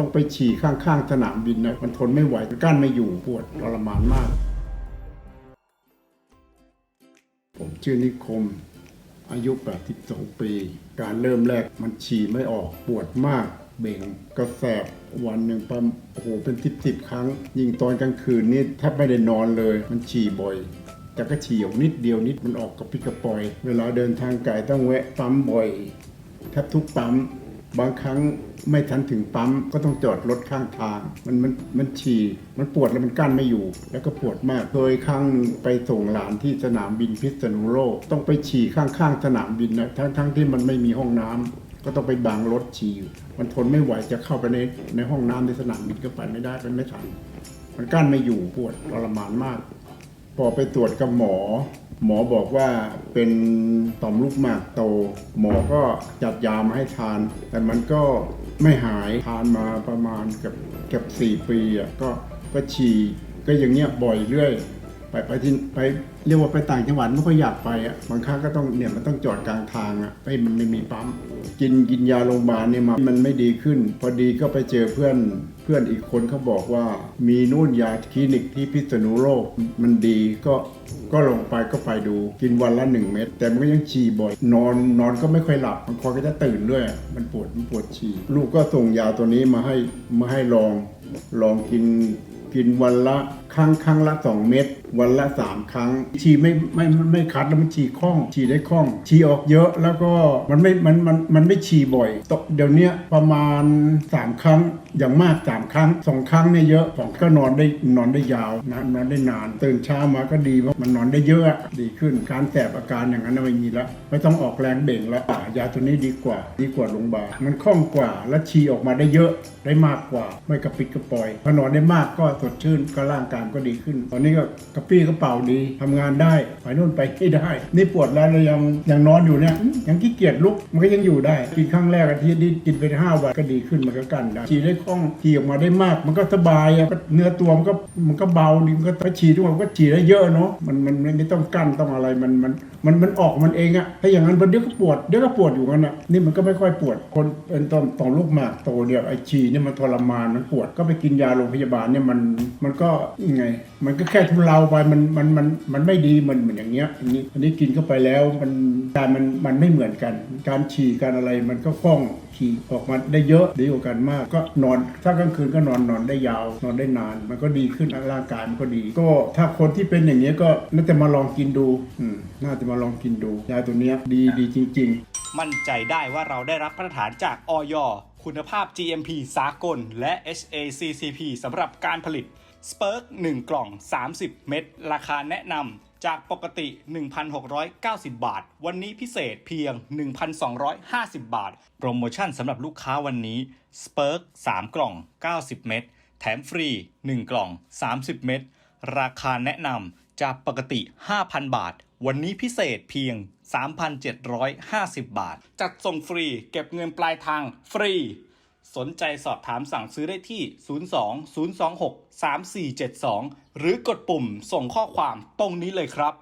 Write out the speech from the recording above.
ต้องไปฉี่ข้างๆสนามบินนะมันทนไม่ไหวกั้นไม่อยู่ปวดทรมานมาก ผมชื่อนิคม อายุ 82 ปี การเริ่มแรกมันฉี่ไม่ออกปวดมาก เบ่งกระแสบวันหนึ่งประมโอ้โหเป็นสิบสิบครั้ง ยิ่งตอนกลางคืนนี่แทบไม่ได้นอนเลย มันฉี่บ่อย แต่ก็ฉี่ออกนิดเดียวนิดมันออกกับพิกระปอย เวลาเดินทางไกลต้องแวะปั๊มบ่อยแทบทุกปั๊ม บางครั้งไม่ทันถึงปั๊มก็ต้องจอดรถข้างทาง มันมันมันฉี่มันปวดแล้วมันกั้นไม่อยู่ แล้วก็ปวดมากเคยครั้งไปส่งหลานที่สนามบินพิษณุโลกต้องไปฉี่ข้างๆสนามบินนะทั้งทั้งที่มันไม่มีห้องน้ำก็ต้องไปบังรถฉี่มันทนไม่ไหวจะเข้าไปในในห้องน้ำในสนามบินก็ไปไม่ได้ไปไม่ทันมันกั้นไม่อยู่ปวดทรมานมาก พอไปตรวจกับหมอ หมอบอกว่าเป็นต่อมลูกหมากโต หมอก็จัดยามาให้ทาน แต่มันก็ไม่หายทานมาประมาณเกือบเกือบสี่ปีอะก็ก็ฉี่ก็อย่างเงี้ยบ่อยเรื่อย ไปไปที่ไปเรียกว่าไปต่างจังหวัดไม่ค่อยอยากไปอะบางครั้งก็ต้องเนี่ยมันต้องจอดกลางทางอะไปมันไม่มีปั๊มกินกินยาโรงพยาบาลเนี่ยมามันไม่ดีขึ้น พอดีก็ไปเจอเพื่อนเพื่อนอีกคนเขาบอกว่า มีนู่นยาคลินิกที่พิษณุโลกมันดีก็ก็ลงไปก็ไปดูกินวันละหนึ่งเม็ดแต่มันก็ยังฉี่บ่อยนอนนอนก็ไม่ค่อยหลับบางคนก็จะตื่นด้วย มันปวดมันปวดฉี่ลูกก็ส่งยาตัวนี้มาให้มาให้ลองลองกิน กินวันละครั้งครั้งละสองเม็ดวันละสามครั้ง ฉี่ไม่ไม่ไม่คัดแล้วมันฉี่คล่อง ฉี่ได้คล่อง ฉี่ออกเยอะแล้วก็มันไม่มันมันมันไม่ฉี่บ่อยตเดี๋ยวนี้ประมาณสามครั้งอย่างมากสามครั้งสองครั้งเนี่ยเยอะสองก็นอนได้นอนได้ยาวนะนนอนได้นานตื่นเช้ามาก็ดีเพราะมันนอนได้เยอะดีขึ้นการแสบอาการอย่างนั้นไม่มีแล้วไม่ต้องออกแรงเบ่งแล้วยาตัวนี้ดีกว่า ดีกว่าโรงพยาบาลมันคล่องกว่าและฉี่ออกมาได้เยอะได้มากกว่าไม่กระปิดกระปอยพอนอนได้มากก็สดชื่นก็ร่างกายก็ดีขึ้น ตอนนี้ก็กระปี้กระเป๋าดีทำงานได้ไปนู่นไปนี่ได้ นี่ปวดแล้วเรายังยังนอนอยู่เนี่ยยังขี้เกียจลุกมันก็ยังอยู่ได้ กินครั้งแรกอาทิตย์นี้กินไปห้าวันก็ดีขึ้นมันก็กันได้ฉี่ได้คล่องฉี่ออกมาได้มาก มันก็สบายเนื้อตัวมันก็มันก็เบาดีมันก็ถ้าฉี่ทุกวันก็ฉี่ได้เยอะเนาะมันมันมันไม่ต้องกั้นต้องอะไรมันมันมันมันออกมันเองอะถ้าอย่างนั้นมันเดี๋ยวก็ปวดเดี๋ยวก็ปวดอยู่กันอะนี่มันก็ไม่ค่อยปวดคนเป็นตอนต่อมลูกหมากโตเนี่ยไอฉี่เนี่ยมันทรมานมันปวดก็ไปกินยาโรงพยาบาลเนี่ยมันมันก็ยังไง มันก็แค่ทุเลาไปมันมันมันมันไม่ดีมันเหมือนอย่างเงี้ยอันนี้อันนี้กินเข้าไปแล้วมันการมันมันไม่เหมือนกัน การฉี่การอะไรมันก็คล่องฉี่ออกมาได้เยอะดีกว่ากันมาก ก็นอนถ้ากลางคืนก็นอนนอนได้ยาว นอนได้นาน มันก็ดีขึ้นร่างกายมันก็ดี ก็ถ้าคนที่เป็นอย่างเงี้ยก็น่าจะมาลองกินดูอืมน่าจะมาลองกินดูยาตัวเนี้ยดีดีจริง ๆ มั่นใจได้ว่าเราได้รับมาตรฐานจากออย คุณภาพ GMP สากล และ HACCP สำหรับการผลิต s p e r k 1 กล่อง 30 เม็ดราคาแนะนำจากปกติ 1,690 บาท วันนี้พิเศษเพียง 1,250 บาท โปรโมชั่นสำหรับลูกค้าวันนี้ s p e r k 3 กล่อง 90 เม็ดแถมฟรี 1 กล่อง 30 เม็ดราคาแนะนำจากปกติ 5,000 บาท วันนี้พิเศษเพียง 3,750 บาท จัดส่งฟรี เก็บเงินปลายทางฟรี สนใจสอบถามสั่งซื้อได้ที่ 02 026 3472 หรือกดปุ่มส่งข้อความตรงนี้เลยครับ